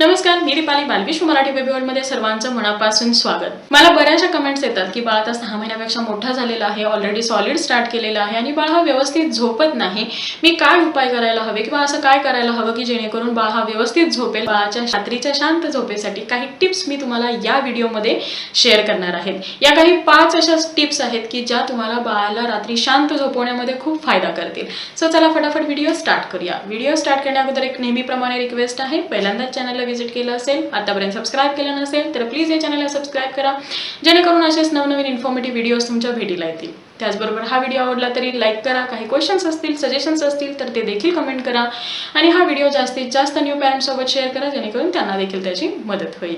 नमस्कार मी दीपाली बालविश्व मराठी बेबी मध्ये सर्वांचं मनापासून स्वागत. मला बऱ्याचशा कमेंट्स येतात की बाळ आता सहा महिन्यापेक्षा मोठा झालेला आहे ऑलरेडी सॉलिड स्टार्ट केलेला आहे आणि बाळ हा व्यवस्थित झोपत नाही. मी काय उपाय करायला हवे? किंवा असं काय करायला हवं की जेणेकरून बाळ हा व्यवस्थित झोपेल? बाळाच्या रात्रीच्या शांत झोपेसाठी काही टिप्स मी तुम्हाला या व्हिडिओमध्ये शेअर करणार आहेत. या काही पाच अशा टिप्स आहेत की ज्या तुम्हाला बाळाला रात्री शांत झोपवण्यामध्ये खूप फायदा करतील. सो चला फटाफट व्हिडिओ स्टार्ट करूया. व्हिडिओ स्टार्ट करण्याअगोदर एक नेहमीप्रमाणे रिक्वेस्ट आहे. पहिल्यांदाच चॅनलला व्हिजिट केलं असेल आतापर्यंत सबस्क्राईब केलं नसेल तर प्लीज या चॅनलला सबस्क्राईब करा. जेणेकरून असेच नवनवीन इन्फॉर्मेटिव्ह व्हिडिओज तुमच्या भेटीला येतील. त्याचबरोबर हा व्हिडिओ आवडला तरी लाईक करा. काही क्वेश्चन्स असतील सजेशन्स असतील तर ते देखील कमेंट करा. आणि हा व्हिडिओ जास्तीत जास्त न्यू पॅरेंट्ससोबत शेअर करा जेणेकरून त्यांना देखील त्याची मदत होईल.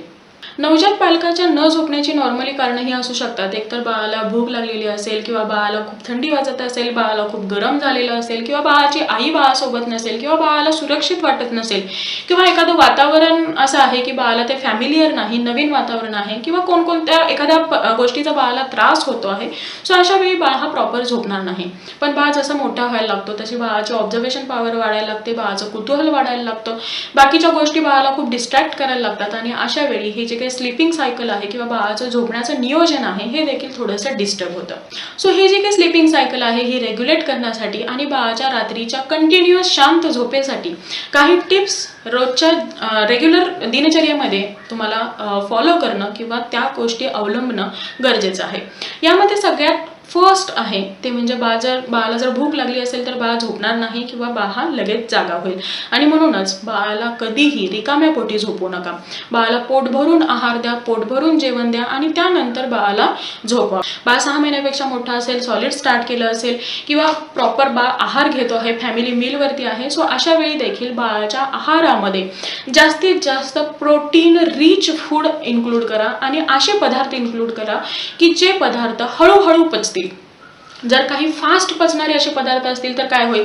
नवजात पालकाच्या न झोपण्याची नॉर्मली कारणंही असू शकतात. एकतर बाळाला भूक लागलेली असेल किंवा बाळाला खूप थंडी वाजत असेल बाळाला खूप गरम झालेलं असेल किंवा बाळाची आई बाळासोबत नसेल किंवा बाळाला सुरक्षित वाटत नसेल किंवा एखादं वातावरण असं आहे की बाळाला ते फॅमिलियर नाही नवीन वातावरण आहे किंवा कोणकोणत्या एखाद्या गोष्टीचा बाळाला त्रास होतो आहे सो अशा वेळी बाळ हा प्रॉपर झोपणार नाही. पण बाळ जसा मोठा व्हायला लागतो तशी बाळाची ऑब्झर्वेशन पॉवर वाढायला लागते बाळाचं कुतूहल वाढायला लागतं. बाकीच्या गोष्टी बाळाला खूप डिस्ट्रॅक्ट करायला लागतात आणि अशा वेळी हे जे काही स्लिपिंग सायकल आहे किंवा बाळाचं झोपण्याचं नियोजन आहे हे देखील थोडंसं डिस्टर्ब होतं. सो हे जे काही स्लिपिंग सायकल आहे ही रेग्युलेट करण्यासाठी आणि बाळाच्या रात्रीच्या कंटिन्युअस शांत झोपेसाठी काही टिप्स रोजच्या रेग्युलर दिनचर्येमध्ये तुम्हाला फॉलो करणं किंवा त्या गोष्टी अवलंबणं गरजेचं आहे. यामध्ये सगळ्यात फर्स्ट आहे. ते म्हणजे बाळ जर बाळाला जर भूक लागली असेल तर बाळ झोपणार नाही किंवा बाळ हा लगेच जागा होईल. आणि म्हणूनच बाळाला कधीही रिकाम्या पोटी झोपू नका. बाळाला पोट भरून आहार द्या पोट भरून जेवण द्या आणि त्यानंतर बाळाला झोपवा. बाळ सहा महिन्यापेक्षा मोठा असेल सॉलिड स्टार्ट केलं असेल किंवा प्रॉपर बाळ आहार घेतो आहे फॅमिली मिलवरती आहे सो अशा वेळी देखील बाळाच्या आहारामध्ये जास्तीत जास्त प्रोटीन रिच फूड इन्क्लूड करा आणि असे पदार्थ इन्क्लूड करा की जे पदार्थ हळूहळू पचतील. Thank. जर काही फास्ट पचणारे असे पदार्थ असतील तर काय होईल?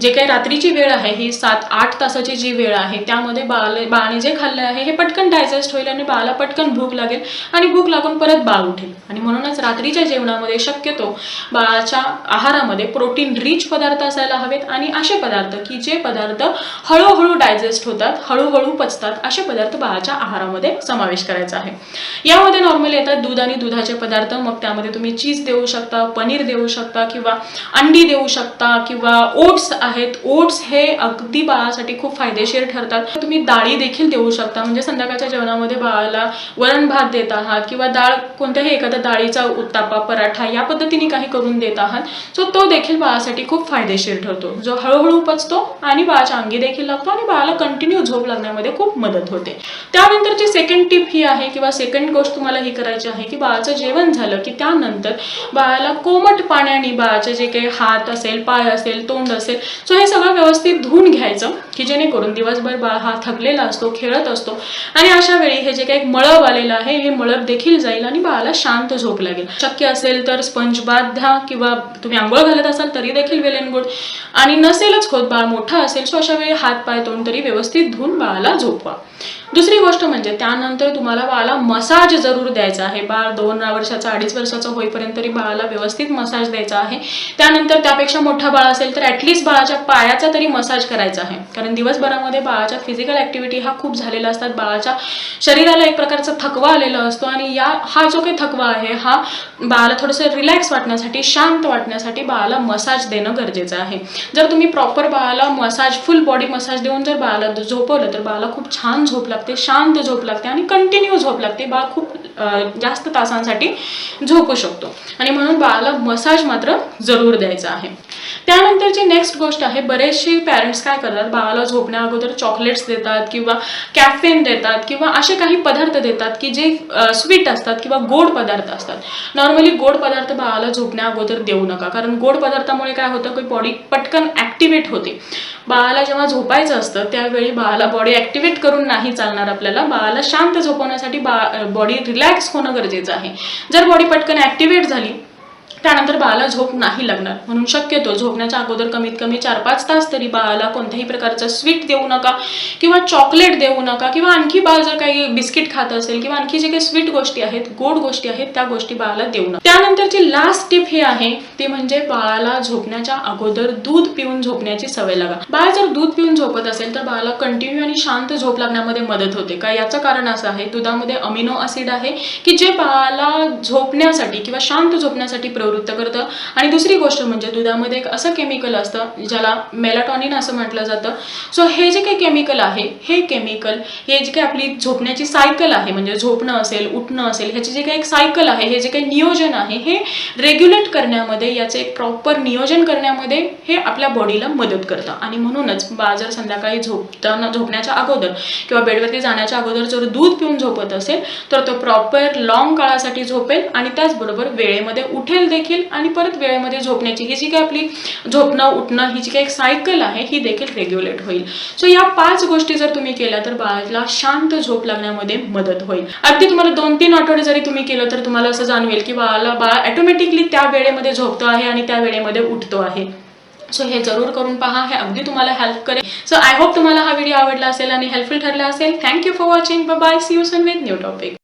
जे काही रात्रीची वेळ आहे ही सात आठ तासाची जी वेळ आहे त्यामध्ये बाळ बाळाने जे खाल्लं आहे हे पटकन डायजेस्ट होईल आणि बाळाला पटकन भूक लागेल आणि भूक लागून परत बाळ उठेल. आणि म्हणूनच रात्रीच्या जेवणामध्ये शक्यतो बाळाच्या आहारामध्ये प्रोटीन रिच पदार्थ असायला हवेत आणि असे पदार्थ की जे पदार्थ हळूहळू डायजेस्ट होतात हळूहळू पचतात असे पदार्थ बाळाच्या आहारामध्ये समावेश करायचा आहे. यामध्ये नॉर्मली येतात दूध आणि दुधाचे पदार्थ मग त्यामध्ये तुम्ही चीज देऊ शकता पनीर देऊ शकता किंवा अंडी देऊ शकता किंवा ओट्स आहेत. ओट्स हे अगदी बाळासाठी खूप फायदेशीर ठरतात. तुम्ही डाळी देखील देऊ शकता. म्हणजे संध्याकाळच्या जेवणामध्ये बाळाला वरण भात देत आहात किंवा डाळ कोणत्याही एखाद्या डाळीचा उत्तापा पराठा या पद्धतीने काही करून देत आहात. सो तो देखील बाळासाठी खूप फायदेशीर ठरतो. जो हळूहळू पचतो आणि बाळाच्या अंगी देखील लागतो आणि बाळाला कंटिन्यू झोप लागण्यामध्ये खूप मदत होते. त्यानंतरची सेकंड टिप ही आहे किंवा सेकंड गोष्ट तुम्हाला ही करायची आहे की बाळाचं जेवण झालं की त्यानंतर बाळाला कोमट पाणी पाण्याने बाळाचे जे काही हात असेल पाय असेल तोंड असेल सो हे सगळं व्यवस्थित धुवून घ्यायचं की जेणेकरून दिवसभर बाळ हा थकलेला असतो खेळत असतो. आणि अशा वेळी हे जे काही मळब आलेलं आहे हे मळब देखील जाईल आणि बाळाला शांत झोप लागेल. शक्य असेल तर स्पंज बाथ द्या किंवा तुम्ही आंघोळ घालत असाल तरी देखील वेल अँड गुड आणि नसेलच होत बाळ मोठा असेल सो अशा वेळी हात पाय तोंड तरी व्यवस्थित धुवून बाळाला झोपवा. दुसरी गोष्ट म्हणजे त्यानंतर तुम्हाला बाळाला मसाज जरूर द्यायचा आहे. बाळ दोन वर्षाचा अडीच वर्षाचा होईपर्यंत तरी बाळाला व्यवस्थित मसाज द्यायचा आहे. त्यानंतर त्यापेक्षा मोठा बाळ असेल तर ॲटलिस्ट बाळाच्या पायाचा तरी मसाज करायचा आहे. कारण दिवसभरामध्ये बाळाच्या फिजिकल ॲक्टिव्हिटी हा खूप झालेला असतात. बाळाच्या शरीराला एक प्रकारचा थकवा आलेला असतो आणि या हा जो काही थकवा आहे हा बाळाला थोडंसं रिलॅक्स वाटण्यासाठी शांत वाटण्यासाठी बाळाला मसाज देणं गरजेचं आहे. जर तुम्ही प्रॉपर बाळाला मसाज फुल बॉडी मसाज देऊन जर बाळाला झोपवलं तर बाळाला खूप छान झोपला लागते शांत झोप लागते आणि कंटिन्यू झोप लागते. बाळ खूप जास्त तासांसाठी झोपू शकतो. आणि म्हणून बाळाला मसाज मात्र जरूर द्यायचा आहे. त्यानंतरची नेक्स्ट गोष्ट आहे बरेचसे पॅरेंट्स काय करतात? बाळाला झोपण्या अगोदर चॉकलेट्स देतात किंवा कॅफेन देतात किंवा असे काही पदार्थ देतात की जे स्वीट असतात किंवा गोड पदार्थ असतात. नॉर्मली गोड पदार्थ बाळाला झोपण्या अगोदर देऊ नका. कारण गोड पदार्थामुळे काय होतं? की बॉडी पटकन ॲक्टिवेट होते. बाळाला जेव्हा झोपायचं असतं त्यावेळी बाळाला बॉडी ॲक्टिवेट करून नाही चालणार आपल्याला बाळाला शांत झोपवण्यासाठी बा बॉडी रिलॅक्स होणं गरजेचं आहे. जर बॉडी पटकन ॲक्टिवेट झाली त्यानंतर बाळाला झोप नाही लागणार. म्हणून शक्यतो झोपण्याच्या अगोदर कमीत कमी चार पाच तास तरी बाळाला कोणत्याही प्रकारचं स्वीट देऊ नका किंवा चॉकलेट देऊ नका किंवा आणखी बाळ जर काही बिस्किट खात असेल किंवा आणखी जे काही स्वीट गोष्टी आहेत गोड गोष्टी आहेत त्या गोष्टी बाळाला देऊ नका. त्यानंतरची लास्ट टिप हे आहे ती म्हणजे बाळाला झोपण्याच्या अगोदर दूध पिऊन झोपण्याची सवय लागा. बाळ जर दूध पिऊन झोपत असेल तर बाळाला कंटिन्यू आणि शांत झोप लागण्यामध्ये मदत होते. का याचं कारण असं आहे दुधामध्ये अमिनो ऍसिड आहे की जे बाळाला झोपण्यासाठी किंवा शांत झोपण्यासाठी प्रवृत्त करतं. आणि दुसरी गोष्ट म्हणजे दुधामध्ये एक असं केमिकल असतं ज्याला मेलाटॉनिन असं म्हटलं जातं. सो हे जे काही केमिकल आहे हे केमिकल हे जे काही आपली झोपण्याची सायकल आहे म्हणजे झोपणं असेल उठणं असेल ह्याची जे काही एक सायकल आहे हे जे काही नियोजन आहे हे रेग्युलेट करण्यामध्ये याचे एक प्रॉपर नियोजन करण्यामध्ये हे आपल्या बॉडीला मदत करतं. आणि म्हणूनच बाजार संध्याकाळी झोपताना झोपण्याच्या अगोदर किंवा बेडवरती जाण्याच्या अगोदर जर दूध पिऊन झोपत असेल तर तो प्रॉपर लॉंग काळासाठी झोपेल आणि त्याचबरोबर वेळेमध्ये उठेल देखील आणि परत वेळेमध्ये झोपण्याची. ही जी काही आपली झोपणं उठणं ही जी काही एक सायकल आहे ही देखील रेग्युलेट होईल. सो या पाच गोष्टी जर तुम्ही केल्या तर बाळाला शांत झोप लागण्यामध्ये मदत होईल. अगदी तुम्हाला दोन तीन आठवडे जरी तुम्ही केलं तर तुम्हाला असं जाणवेल की बाळाला बाळ ऑटोमॅटिकली त्या वेळेमध्ये झोपतो आहे आणि त्या वेळेमध्ये उठतो आहे. सो हे जरूर करून पहा. हे अगदी तुम्हाला हेल्प करेल. सो आय होप तुम्हाला हा व्हिडिओ आवडला असेल आणि हेल्पफुल ठरला असेल. Thank you for watching bye see you soon with new topic